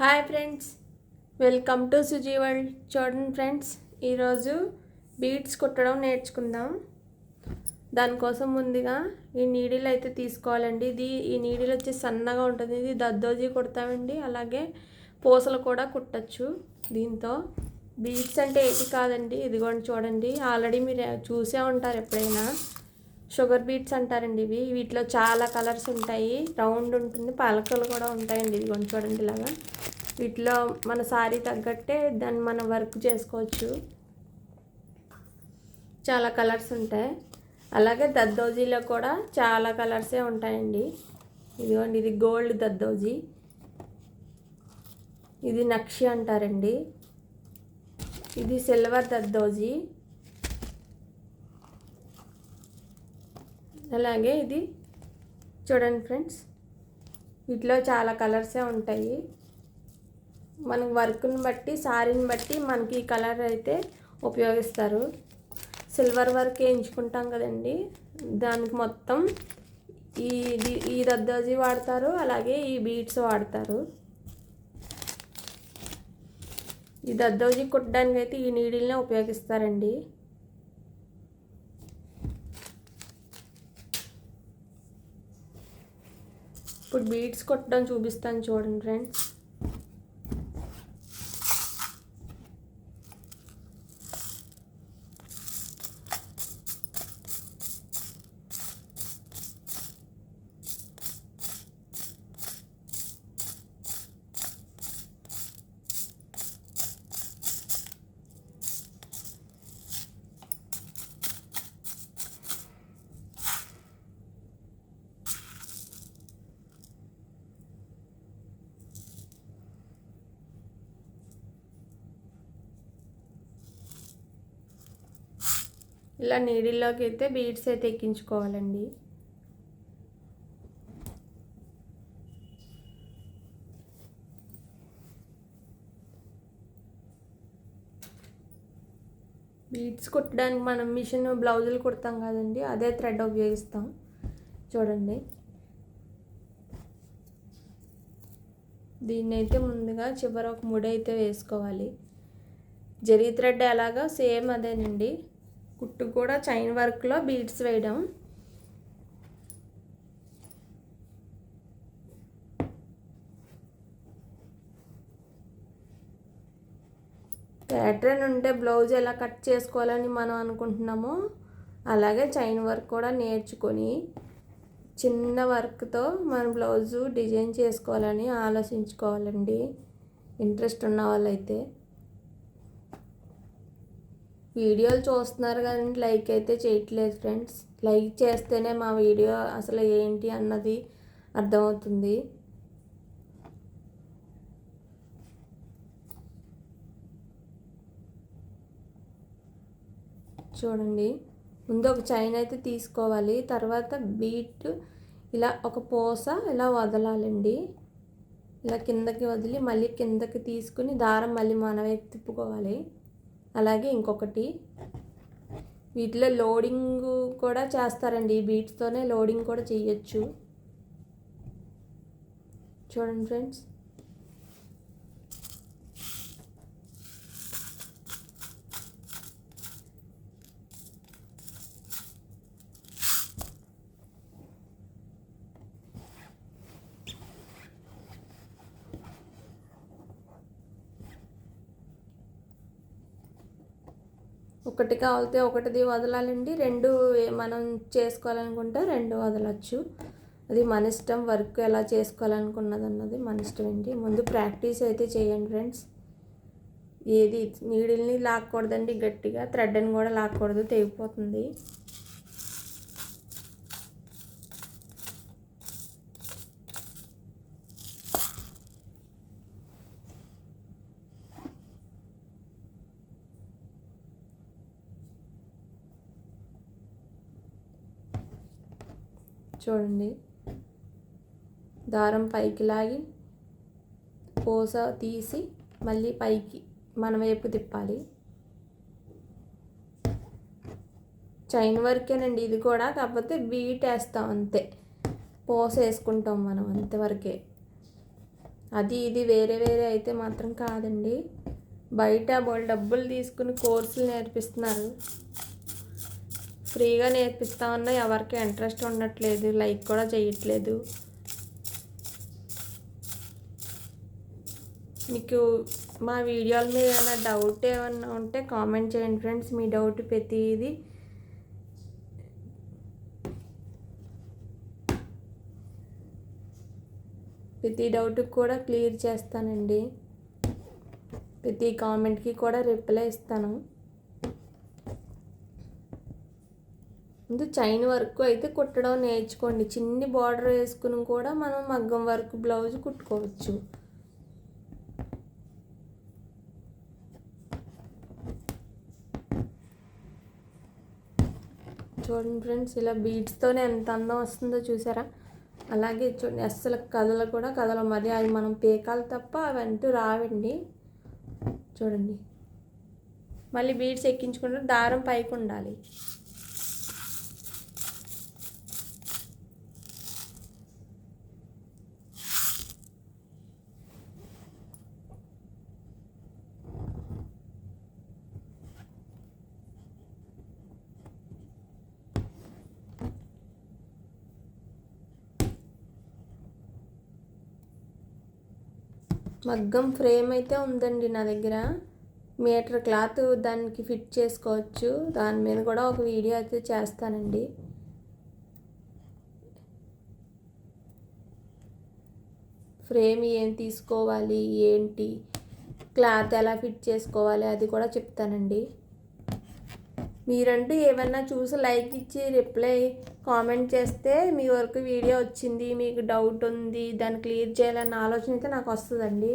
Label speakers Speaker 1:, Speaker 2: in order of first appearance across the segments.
Speaker 1: Hi friends welcome to Suji world చూడండి friends ఈరోజు beads కుట్టడం నేర్చుకుందాం. దానికోసం ముందుగా ఈ నీడిల్ అయితే తీసుకోవాలండి. ఇది ఈ నీడిల్ వచ్చి సన్నగా ఉంటుంది. ఇది దద్దోజీ కుడతామండి. అలాగే పూసలు కూడా కుట్టచ్చు దీంతో. బీడ్స్ అంటే ఏంటి కాదండి? ఇదిగోండి చూడండి. ఆల్రెడీ మీరు చూసే ఉంటారు ఎప్పుడైనా. షుగర్ బీట్స్ అంటారండి ఇవి. వీటిలో చాలా కలర్స్ ఉంటాయి. రౌండ్ ఉంటుంది. పలకలు కూడా ఉంటాయండి ఇది కొంచెం చూడండి ఇలాగా. వీటిలో మన సారీ తగ్గట్టే దాన్ని మనం వర్క్ చేసుకోవచ్చు. చాలా కలర్స్ ఉంటాయి. అలాగే దద్దోజీలో కూడా చాలా కలర్సే ఉంటాయండి. ఇదిగోండి ఇది గోల్డ్ దద్దోజీ. ఇది నక్షి అంటారండి. ఇది సిల్వర్ దద్దోజీ. అలాగే ఇది చూడండి ఫ్రెండ్స్ వీటిలో చాలా కలర్సే ఉంటాయి. మన వర్క్ని బట్టి శారీని బట్టి మనకి ఈ కలర్ అయితే ఉపయోగిస్తారు. సిల్వర్ వర్క్ వేయించుకుంటాం కదండి దానికి మొత్తం ఈ ఈ దద్దోజీ వాడతారు అలాగే ఈ బీట్స్ వాడతారు. ఈ దద్దోజీ కుట్టడానికి అయితే ఈ నీడిల్నే ఉపయోగిస్తారండి. ఇప్పుడు బీడ్స్ కొట్టడం చూపిస్తాను చూడండి ఫ్రెండ్స్ ఇలా నీడిల్లోకి అయితే బీడ్స్ అయితే ఎక్కించుకోవాలండి. బీడ్స్ కుట్టడానికి మనం మిషన్ బ్లౌజులు కుడతాం కదండి అదే థ్రెడ్ ఉపయోగిస్తాం. చూడండి. దీన్ని అయితే ముందుగా చివర ఒక ముడి అయితే వేసుకోవాలి. జరీ థ్రెడ్ ఎలాగో సేమ్ అదేనండి. కుట్టు కూడా చైన్ వర్క్లో బీడ్స్ వేయడం. ప్యాటర్న్ ఉంటే బ్లౌజ్ ఎలా కట్ చేసుకోవాలని మనం అనుకుంటున్నామో అలాగే చైన్ వర్క్ కూడా నేర్చుకొని చిన్న వర్క్తో మన బ్లౌజు డిజైన్ చేసుకోవాలని ఆలోచించుకోవాలండి. ఇంట్రెస్ట్ ఉన్న వాళ్ళైతే. వీడియోలు చూస్తున్నారు కానీ లైక్ అయితే చేయట్లేదు ఫ్రెండ్స్. లైక్ చేస్తేనే మా వీడియో అసలు ఏంటి అన్నది అర్థమవుతుంది. చూడండి. ముందు ఒక చైన్ అయితే తీసుకోవాలి. తర్వాత బీట్ ఇలా ఒక పూస ఇలా వదలాలండి. ఇలా కిందకి వదిలి మళ్ళీ కిందకి తీసుకుని దారం మళ్ళీ మనమే తిప్పుకోవాలి. అలాగే ఇంకొకటి వీటిలో లోడింగ్ కూడా చేస్తారండి. ఈ బీట్స్తోనే లోడింగ్ కూడా చేయొచ్చు. చూడండి ఫ్రెండ్స్. ఒకటి కావాలితే ఒకటిది వదలాలండి. రెండు మనం చేసుకోవాలనుకుంటే రెండు వదలచ్చు. అది మన ఇష్టం వర్క్ ఎలా చేసుకోవాలనుకున్నది అన్నది మన ఇష్టం అండి ముందు ప్రాక్టీస్ అయితే చేయండి ఫ్రెండ్స్. ఏది నీడిల్ని లాక్కూడదండి గట్టిగా. థ్రెడ్ని కూడా లాక్కూడదు తెగిపోతుంది. చూడండి. దారం పైకి లాగి పూస తీసి మళ్ళీ పైకి మన వైపు తిప్పాలి. చైన్ వర్కేనండి ఇది కూడా. కాకపోతే బీట్ వేస్తాం అంతే. పూస వేసుకుంటాం మనం అంతవరకే. అది ఇది వేరే వేరే అయితే మాత్రం కాదండి. బయట వాళ్ళు డబ్బులు తీసుకుని కోర్సులు నేర్పిస్తున్నారు. ఫ్రీగా నేర్పిస్తా ఉన్నా ఎవరికి ఇంట్రెస్ట్ ఉండట్లేదు లైక్ కూడా చేయట్లేదు. మీకు మా వీడియోల మీద ఏమైనా డౌట్ ఏమన్నా ఉంటే కామెంట్ చేయండి ఫ్రెండ్స్ మీ డౌట్ ప్రతిది ప్రతి డౌట్కి కూడా క్లియర్ చేస్తానండి. ప్రతి కామెంట్కి కూడా రిప్లై ఇస్తాను. ముందు చైన్ వర్క్ అయితే కుట్టడం నేర్చుకోండి. చిన్ని బార్డర్ వేసుకుని కూడా మనం మగ్గం వర్క్ బ్లౌజ్ కుట్టుకోవచ్చు. చూడండి ఫ్రెండ్స్ ఇలా బీడ్స్తోనే ఎంత అందం వస్తుందో చూసారా? అలాగే చూడండి అస్సలు కథలు కూడా కథలు మరి అవి మనం పేకాలు తప్ప అవంటూ రావండి. చూడండి. మళ్ళీ బీడ్స్ ఎక్కించుకుంటే దారం పైకి ఉండాలి. మగ్గం ఫ్రేమ్ అయితే ఉందండి నా దగ్గర. మీటర్ క్లాత్ దానికి ఫిట్ చేసుకోవచ్చు. దాని మీద కూడా ఒక వీడియో అయితే చేస్తానండి. ఫ్రేమ్ ఏం తీసుకోవాలి ఏంటి క్లాత్ ఎలా ఫిట్ చేసుకోవాలి అది కూడా చెప్తానండి. మీరంటూ ఏమన్నా చూసి లైక్ ఇచ్చి రిప్లై కామెంట్ చేస్తే మీ వరకు వీడియో వచ్చింది మీకు డౌట్ ఉంది దాన్ని క్లియర్ చేయాలన్న ఆలోచన అయితే నాకు వస్తుందండి.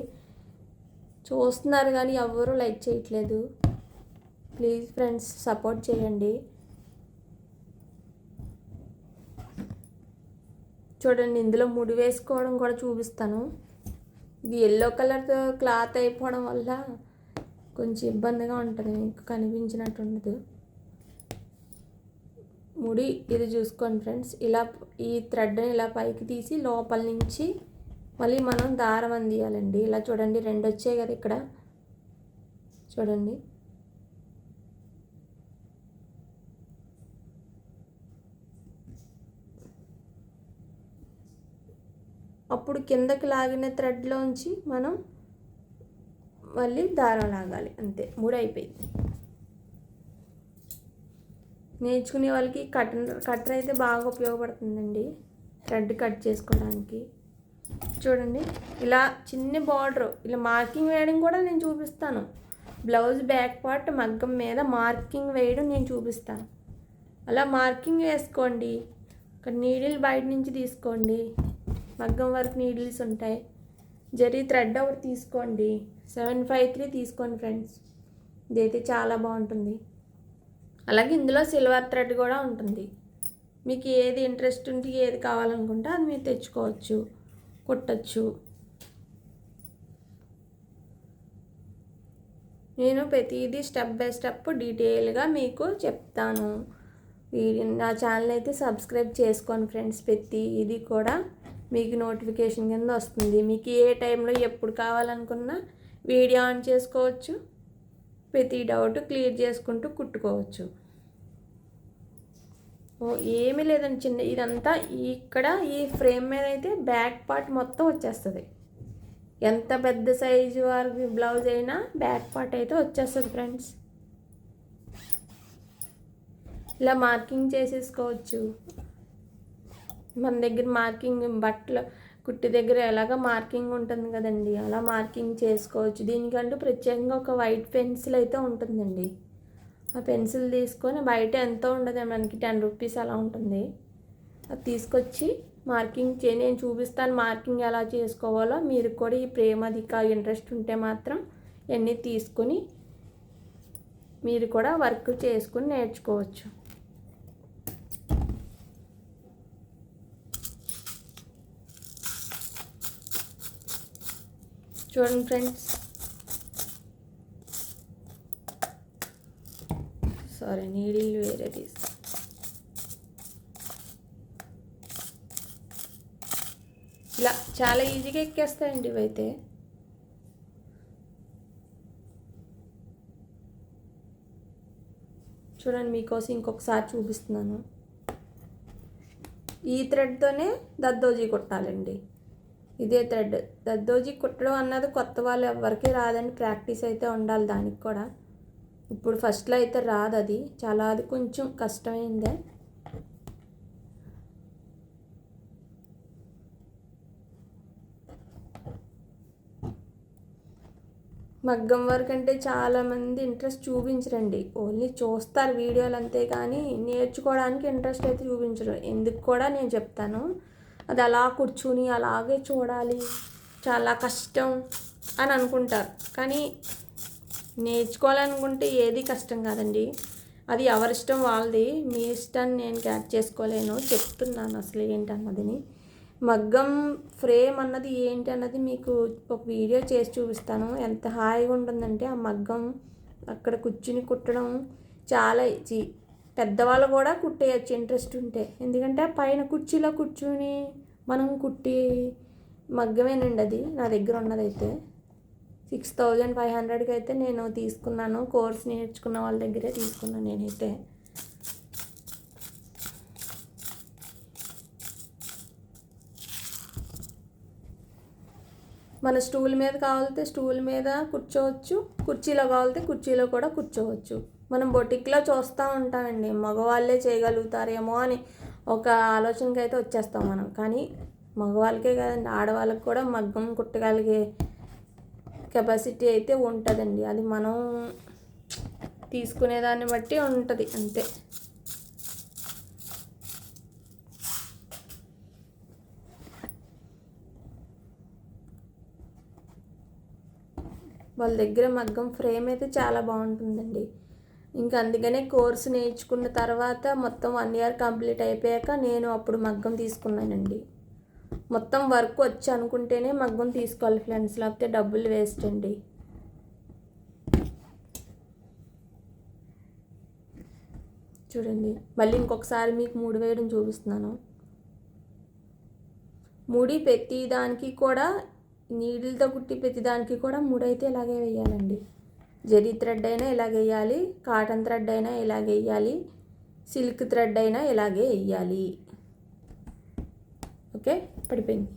Speaker 1: చూస్తున్నారు కానీ ఎవరు లైక్ చేయట్లేదు. ప్లీజ్ ఫ్రెండ్స్ సపోర్ట్ చేయండి. చూడండి ఇందులో ముడి వేసుకోవడం కూడా చూపిస్తాను. ఇది ఎల్లో కలర్తో క్లాత్ అయిపోవడం వల్ల కొంచెం ఇబ్బందిగా ఉంటుంది మీకు కనిపించినట్టు ఉండదు. ముడి ఇది చూసుకోండి ఫ్రెండ్స్. ఇలా ఈ థ్రెడ్ని ఇలా పైకి తీసి లోపల నుంచి మళ్ళీ మనం దారం అందియాలండి. ఇలా చూడండి రెండు వచ్చాయి కదా ఇక్కడ. చూడండి. అప్పుడు కిందకి లాగిన థ్రెడ్లోంచి మనం మళ్ళీ దారం లాగాలి. అంతే మూడు అయిపోయింది. నేర్చుకునే వాళ్ళకి కట్టర్ కట్టర్ అయితే బాగా ఉపయోగపడుతుందండి. థ్రెడ్ కట్ చేసుకోవడానికి. చూడండి ఇలా చిన్న బార్డర్ ఇలా మార్కింగ్ వేయడం కూడా నేను చూపిస్తాను. బ్లౌజ్ బ్యాక్ పార్ట్ మగ్గం మీద మార్కింగ్ వేయడం నేను చూపిస్తాను. అలా మార్కింగ్ వేసుకోండి. ఒక నీడిల్ బయట నుంచి తీసుకోండి. మగ్గం వర్క్ నీడిల్స్ ఉంటాయి. జరీ థ్రెడ్ ఒకటి తీసుకోండి. సెవెన్ ఫైవ్ త్రీ తీసుకోండి ఫ్రెండ్స్ ఇదైతే చాలా బాగుంటుంది. అలాగే ఇందులో సిల్వర్ థ్రెడ్ కూడా ఉంటుంది. మీకు ఏది ఇంట్రెస్ట్ ఉంటే ఏది కావాలనుకుంటే అది మీరు తెచ్చుకోవచ్చు కుట్టచ్చు. నేను ప్రతిదీ స్టెప్ బై స్టెప్ డీటెయిల్గా మీకు చెప్తాను. నా ఛానల్ అయితే సబ్స్క్రైబ్ చేసుకోండి ఫ్రెండ్స్ ప్రతి ఇది కూడా మీకు నోటిఫికేషన్ కింద వస్తుంది. మీకు ఏ టైంలో ఎప్పుడు కావాలనుకున్నా వీడియో ఆన్ చేసుకోవచ్చు. ప్రతి డౌట్ క్లియర్ చేసుకుంటూ కుట్టుకోవచ్చు. ఓ ఏమీ లేదండి చిన్న ఇదంతా ఇక్కడ ఈ ఫ్రేమ్ మీద అయితే బ్యాక్ పార్ట్ మొత్తం వచ్చేస్తుంది. ఎంత పెద్ద సైజు వారి బ్లౌజ్ అయినా బ్యాక్ పార్ట్ అయితే వచ్చేస్తుంది ఫ్రెండ్స్. ఇలా మార్కింగ్ చేసేసుకోవచ్చు. మన దగ్గర మార్కింగ్ బట్టలు కుట్టి దగ్గర ఎలాగ మార్కింగ్ ఉంటుంది కదండి అలా మార్కింగ్ చేసుకోవచ్చు. దీనికంటూ ప్రత్యేకంగా ఒక వైట్ పెన్సిల్ అయితే ఉంటుందండి. ఆ పెన్సిల్ తీసుకొని బయట ఎంతో ఉండదు మనకి టెన్ రూపీస్ అలా ఉంటుంది. అది తీసుకొచ్చి మార్కింగ్ చే నేను చూపిస్తాను మార్కింగ్ ఎలా చేసుకోవాలో. మీరు కూడా ఈ ప్రేమధిక ఇంట్రెస్ట్ ఉంటే మాత్రం ఇవన్నీ తీసుకుని మీరు కూడా వర్క్ చేసుకుని నేర్చుకోవచ్చు. చూడండి ఫ్రెండ్స్ సారీ నీడిల్ వేరే తీసు ఇలా చాలా ఈజీగా ఎక్కేస్తాయండి ఇవైతే చూడండి మీకోసం ఇంకొకసారి చూపిస్తున్నాను. ఈ థ్రెడ్తోనే దద్దోజీ కొట్టాలండి. ఇదే థ్రెడ్. దద్దోజీ కుట్టడం అన్నది కొత్త వాళ్ళు ఎవరికి రాదండి. ప్రాక్టీస్ అయితే ఉండాలి దానికి కూడా. ఇప్పుడు ఫస్ట్లో అయితే రాదు అది. చాలా అది కొంచెం కష్టమైందే. మగ్గం వర్క్ అంటే చాలామంది ఇంట్రెస్ట్ చూపించరండి. ఓన్లీ చూస్తారు వీడియోలు అంతే కానీ నేర్చుకోవడానికి ఇంట్రెస్ట్ అయితే చూపించరు. ఎందుకు కూడా నేను చెప్తాను. అది అలా కూర్చుని అలాగే చూడాలి. చాలా కష్టం అని అనుకుంటారు. కానీ నేర్చుకోవాలనుకుంటే ఏది కష్టం కాదండి. అది ఎవరిష్టం వాళ్ళది. మీ ఇష్టాన్ని నేను క్యాచ్ చేసుకోలేను. చెప్తున్నాను అసలు ఏంటన్నదిని. మగ్గం ఫ్రేమ్ అన్నది ఏంటి అన్నది మీకు ఒక వీడియో చేసి చూపిస్తాను. ఎంత హాయిగా ఉంటుందంటే ఆ మగ్గం అక్కడ కూర్చుని కుట్టడం చాలా ఈజీ. పెద్దవాళ్ళు కూడా కుట్టేయచ్చు ఇంట్రెస్ట్ ఉంటే. ఎందుకంటే పైన కుర్చీలో కూర్చుని మనం కుట్టి మగ్గమేనండి అది. నా దగ్గర ఉన్నదైతే. సిక్స్ థౌజండ్ ఫైవ్ హండ్రెడ్కి అయితే నేను తీసుకున్నాను. కోర్స్ నేర్చుకున్న వాళ్ళ దగ్గరే తీసుకున్నాను నేనైతే. మన స్టూల్ మీద కావాలితే స్టూల్ మీద కూర్చోవచ్చు. కుర్చీలో కావాలితే కుర్చీలో కూడా కూర్చోవచ్చు. మనం బొటిక్లో చూస్తూ ఉంటామండి. మగవాళ్ళే చేయగలుగుతారేమో అని ఒక ఆలోచనకి అయితే వచ్చేస్తాం మనం. కానీ మగవాళ్ళకే కదండి. ఆడవాళ్ళకి కూడా మగ్గం కుట్టగలిగే కెపాసిటీ అయితే ఉంటుందండి. అది మనం తీసుకునేదాన్ని బట్టి ఉంటుంది. అంతే. వాళ్ళ దగ్గర మగ్గం ఫ్రేమ్ అయితే చాలా బాగుంటుందండి. ఇంకా అందుకనే కోర్సు నేర్చుకున్న తర్వాత మొత్తం వన్ ఇయర్ కంప్లీట్ అయిపోయాక నేను అప్పుడు మగ్గం తీసుకున్నానండి. మొత్తం వర్క్ వచ్చి అనుకుంటేనే మగ్గం తీసుకోవాలి ఫ్రెండ్స్ లేకపోతే డబ్బులు వేస్ట్ అండి. చూడండి మళ్ళీ ఇంకొకసారి మీకు మూడు వేయడం చూపిస్తున్నాను. ముడి ప్రతి దానికి కూడా నీడిల్తో కుట్టి ప్రతి దానికి కూడా ముడైతే ఇలాగే వేయాలండి. జరీ థ్రెడ్ అయినా ఇలాగే వేయాలి కాటన్ థ్రెడ్ అయినా ఇలాగే వేయాలి సిల్క్ థ్రెడ్ అయినా ఇలాగే వేయాలి. ఓకే? పడిపోయింది.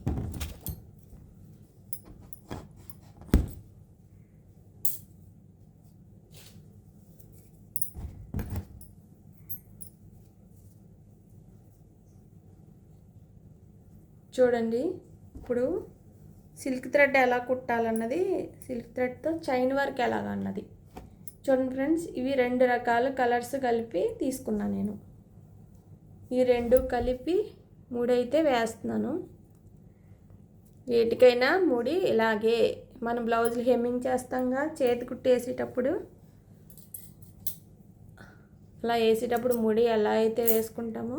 Speaker 1: చూడండి ఇప్పుడు సిల్క్ థ్రెడ్ ఎలా కుట్టాలన్నది సిల్క్ థ్రెడ్తో చైన్ వర్క్ ఎలాగన్నది. చూడండి ఫ్రెండ్స్ ఇవి రెండు రకాల కలర్స్ కలిపి తీసుకున్నాను నేను. ఈ రెండు కలిపి మూడైతే వేస్తున్నాను. వేటికైనా ముడి ఇలాగే మనం బ్లౌజులు హెమ్మింగ్ చేస్తాంగా చేతి కుట్టేసేటప్పుడు అలా వేసేటప్పుడు ముడి ఎలా అయితే వేసుకుంటామో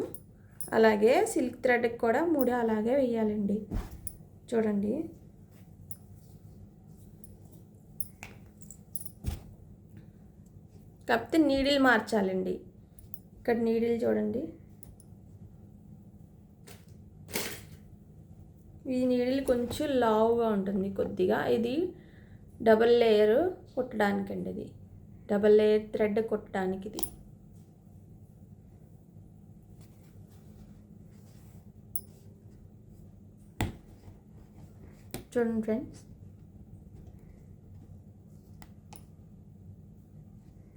Speaker 1: అలాగే సిల్క్ థ్రెడ్కి కూడా ముడి అలాగే వేయాలండి. చూడండి. కాకపోతే నీడిల్ మార్చాలండి. ఇక్కడ నీడిల్ చూడండి. ఈ నీడిల్ కొంచెం లావుగా ఉంటుంది కొద్దిగా. ఇది డబల్ లేయర్ కుట్టడానికి అండి ఇది. డబల్ లేయర్ థ్రెడ్ కుట్టడానికి ఇది. చూడండి ఫ్రెండ్స్.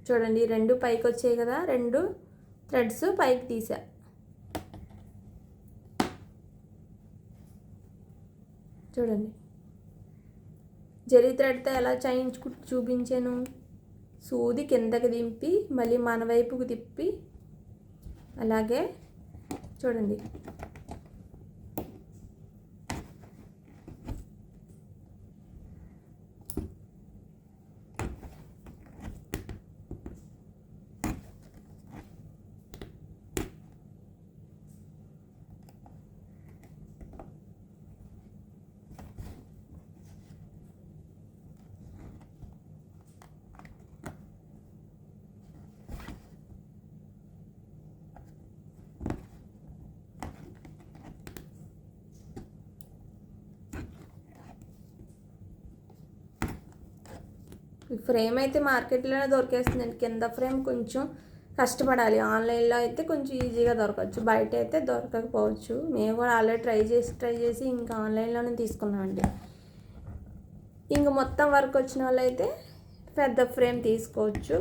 Speaker 1: చూడండి రెండు పైకి వచ్చాయి కదా రెండు థ్రెడ్స్ పైకి తీసా. చూడండి. జరీ థ్రెడ్తో ఎలా చేయించుకు చూపించాను? సూది కిందకి దింపి మళ్ళీ మన వైపుకు తిప్పి అలాగే చూడండి. ఫ్రేమ్ అయితే మార్కెట్లోనే దొరికేస్తుందండి కింద ఫ్రేమ్ కొంచెం కష్టపడాలి. ఆన్లైన్లో అయితే కొంచెం ఈజీగా దొరకవచ్చు. బయట అయితే దొరకకపోవచ్చు. మేము కూడా ఆల్రెడీ ట్రై చేసి ట్రై చేసి ఇంకా ఆన్లైన్లోనే తీసుకున్నామండి ఇంక మొత్తం వర్క్ వచ్చిన వాళ్ళైతే పెద్ద ఫ్రేమ్ తీసుకోవచ్చు.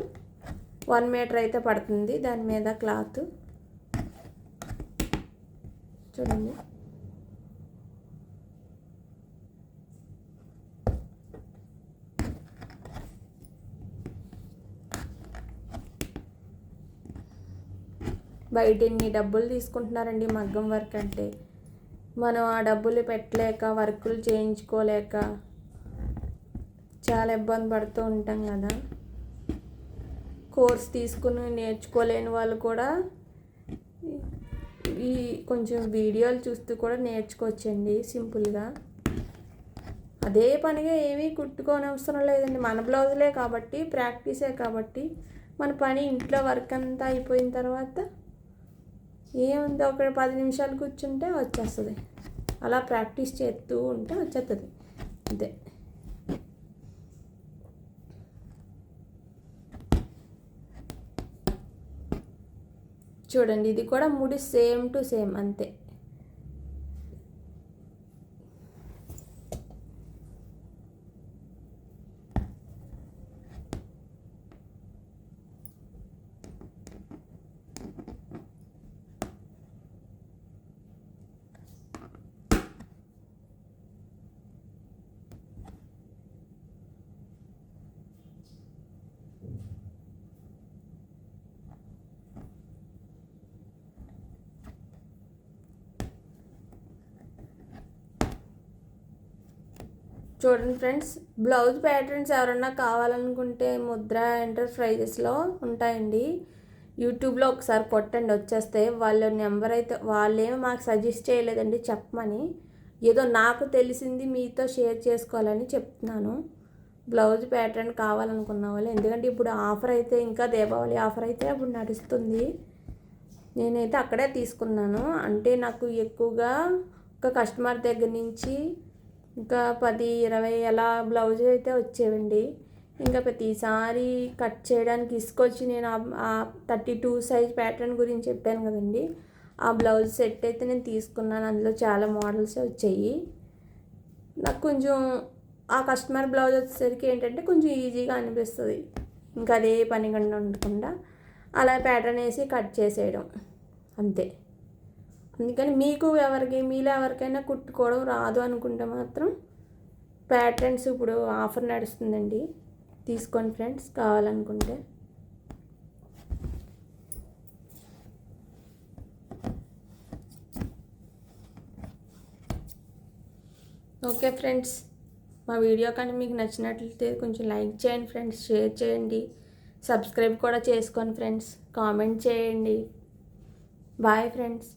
Speaker 1: వన్ మీటర్ అయితే పడుతుంది. దాని మీద క్లాత్. చూడండి. బయట ఎన్ని డబ్బులు తీసుకుంటున్నారండి మగ్గం వర్క్ అంటే. మనం ఆ డబ్బులు పెట్టలేక వర్కులు చేయించుకోలేక చాలా ఇబ్బంది పడుతూ ఉంటాం కదా. కోర్స్ తీసుకుని నేర్చుకోలేని వాళ్ళు కూడా ఈ కొంచెం వీడియోలు చూస్తూ కూడా నేర్చుకోవచ్చండి సింపుల్గా. అదే పనిగా ఏమీ కుట్టుకోని అవసరం లేదండి. మన బ్లౌజులే కాబట్టి ప్రాక్టీసే కాబట్టి మన పని ఇంట్లో వర్క్ అంతా అయిపోయిన తర్వాత ఏముంది ఒక పది నిమిషాలు కూర్చుంటే వచ్చేస్తుంది. అలా ప్రాక్టీస్ చేస్తూ ఉంటే వచ్చేస్తుంది అంతే. చూడండి ఇది కూడా ముడి సేమ్ టు సేమ్ అంతే. చూడండి ఫ్రెండ్స్ బ్లౌజ్ ప్యాటర్న్స్ ఎవరన్నా కావాలనుకుంటే ముద్ర ఎంటర్ప్రైజెస్లో ఉంటాయండి. యూట్యూబ్లో ఒకసారి కొట్టండి వచ్చేస్తే వాళ్ళ నెంబర్ అయితే వాళ్ళేమో మాకు సజెస్ట్ చేయలేదండి చెప్పమని. ఏదో నాకు తెలిసింది మీతో షేర్ చేసుకోవాలని చెప్తున్నాను. బ్లౌజ్ ప్యాటర్న్ కావాలనుకున్న వాళ్ళు ఎందుకంటే ఇప్పుడు ఆఫర్ అయితే ఇంకా దీపావళి ఆఫర్ అయితే అప్పుడు నడుస్తుంది. నేనైతే అక్కడే తీసుకున్నాను. అంటే నాకు ఎక్కువగా ఒక కస్టమర్ దగ్గర నుంచి ఇంకా పది ఇరవై అలా బ్లౌజ్ అయితే వచ్చేవండి. ఇంకా ప్రతిసారి కట్ చేయడానికి తీసుకొచ్చి నేను ఆ థర్టీ టూ సైజ్ ప్యాటర్న్ గురించి చెప్పాను కదండి. ఆ బ్లౌజ్ సెట్ అయితే నేను తీసుకున్నాను. అందులో చాలా మోడల్స్ వచ్చాయి. నాకు కొంచెం ఆ కస్టమర్ బ్లౌజ్ వచ్చేసరికి ఏంటంటే కొంచెం ఈజీగా అనిపిస్తుంది. ఇంకా అదే పని కన్నా ఉండకుండా అలా ప్యాటర్న్ వేసి కట్ చేసేయడం. అంతే. అందుకని మీకు ఎవరికి మీలో ఎవరికైనా కుట్టుకోవడం రాదు అనుకుంటే మాత్రం ప్యాటర్న్స్ ఇప్పుడు ఆఫర్ నడుస్తుందండి. తీసుకోండి ఫ్రెండ్స్ కావాలనుకుంటే. ఓకే ఫ్రెండ్స్ మా వీడియో కానీ మీకు నచ్చినట్లయితే కొంచెం లైక్ చేయండి ఫ్రెండ్స్ షేర్ చేయండి. సబ్స్క్రైబ్ కూడా చేసుకోండి ఫ్రెండ్స్ కామెంట్ చేయండి. Bye friends